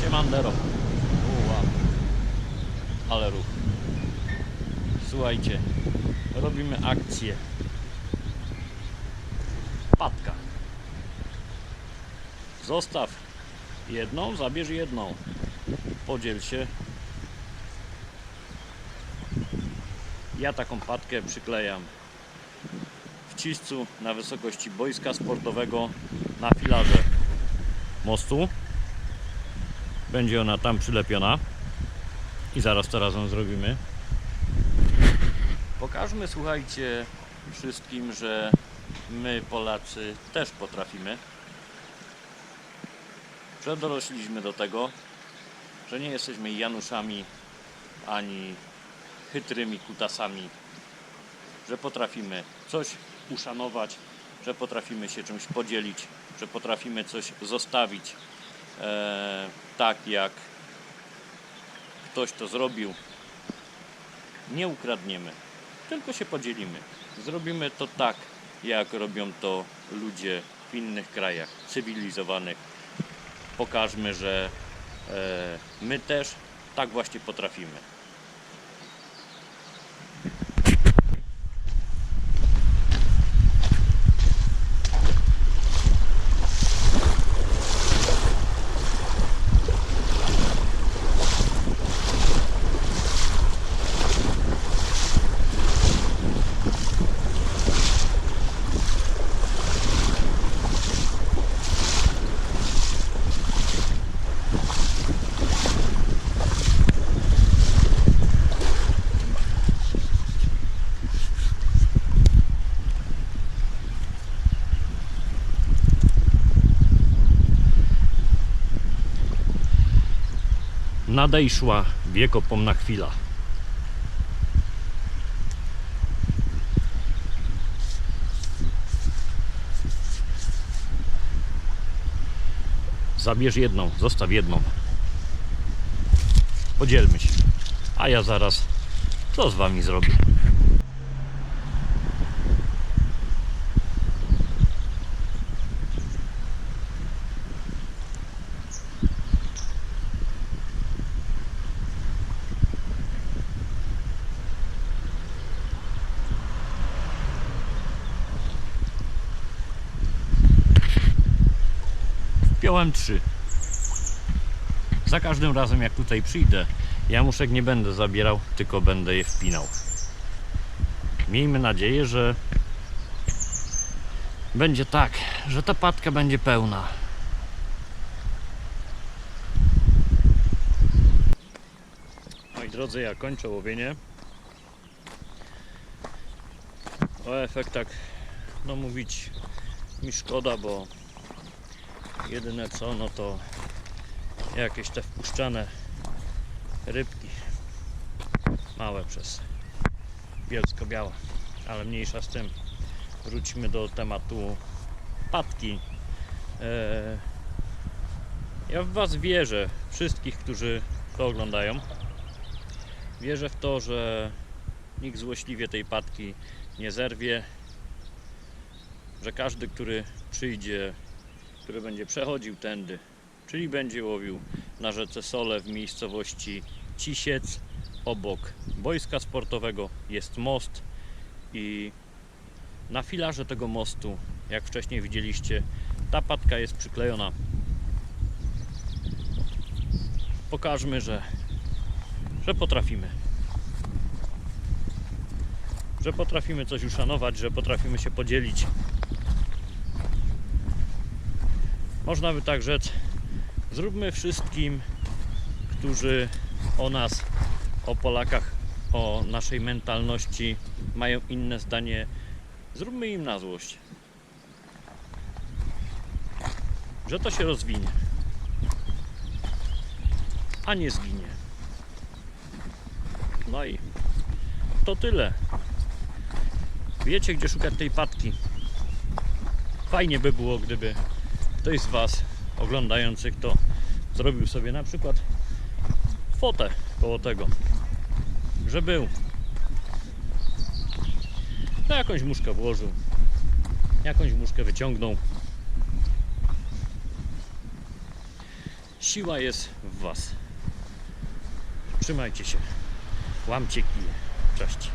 Siemandero. Ale ruch. Słuchajcie, robimy akcję. Patka. Zostaw jedną, zabierz jedną. Podziel się. Ja taką patkę przyklejam w ciscu na wysokości boiska sportowego na filarze mostu. Będzie ona tam przylepiona. I zaraz to razem zrobimy. Pokażmy, słuchajcie, wszystkim, że my Polacy też potrafimy. Że dorośliśmy do tego, że nie jesteśmy Januszami ani chytrymi kutasami, że potrafimy coś uszanować, że potrafimy się czymś podzielić, że potrafimy coś zostawić e, tak jak ktoś to zrobił. Nie ukradniemy, tylko się podzielimy. Zrobimy to tak, jak robią to ludzie w innych krajach cywilizowanych. Pokażmy, że e, my też tak właśnie potrafimy. Nadejszła wiekopomna chwila. Zabierz jedną, zostaw jedną. Podzielmy się. A ja zaraz co z wami zrobię? Wpiąłem trzy. Za każdym razem jak tutaj przyjdę, jamuszek nie będę zabierał, tylko będę je wpinał. Miejmy nadzieję, że będzie tak, że ta patka będzie pełna. Moi drodzy, ja kończę łowienie. O efektach, no mówić mi szkoda, bo Jedyne co, no to jakieś te wpuszczane rybki. Małe przez bielsko-białe, ale mniejsza z tym. Wrócimy do tematu patki. Eee, Ja w Was wierzę, wszystkich, którzy to oglądają. Wierzę w to, że nikt złośliwie tej patki nie zerwie, że każdy, który przyjdzie który będzie przechodził tędy, czyli będzie łowił na rzece Sole w miejscowości Cisiec. Obok boiska sportowego jest most i na filarze tego mostu, jak wcześniej widzieliście, ta patka jest przyklejona. Pokażmy, że, że potrafimy. Że potrafimy coś uszanować, że potrafimy się podzielić. Można by tak rzec, zróbmy wszystkim, którzy o nas, o Polakach, o naszej mentalności mają inne zdanie, zróbmy im na złość. Że to się rozwinie, a nie zginie. No i to tyle. Wiecie, gdzie szukać tej patki. fajnie by było, gdyby ktoś z Was oglądających to zrobił sobie na przykład fotę koło tego, że był. No jakąś muszkę włożył, jakąś muszkę wyciągnął. Siła jest w Was. Trzymajcie się. Łamcie kije. Cześć.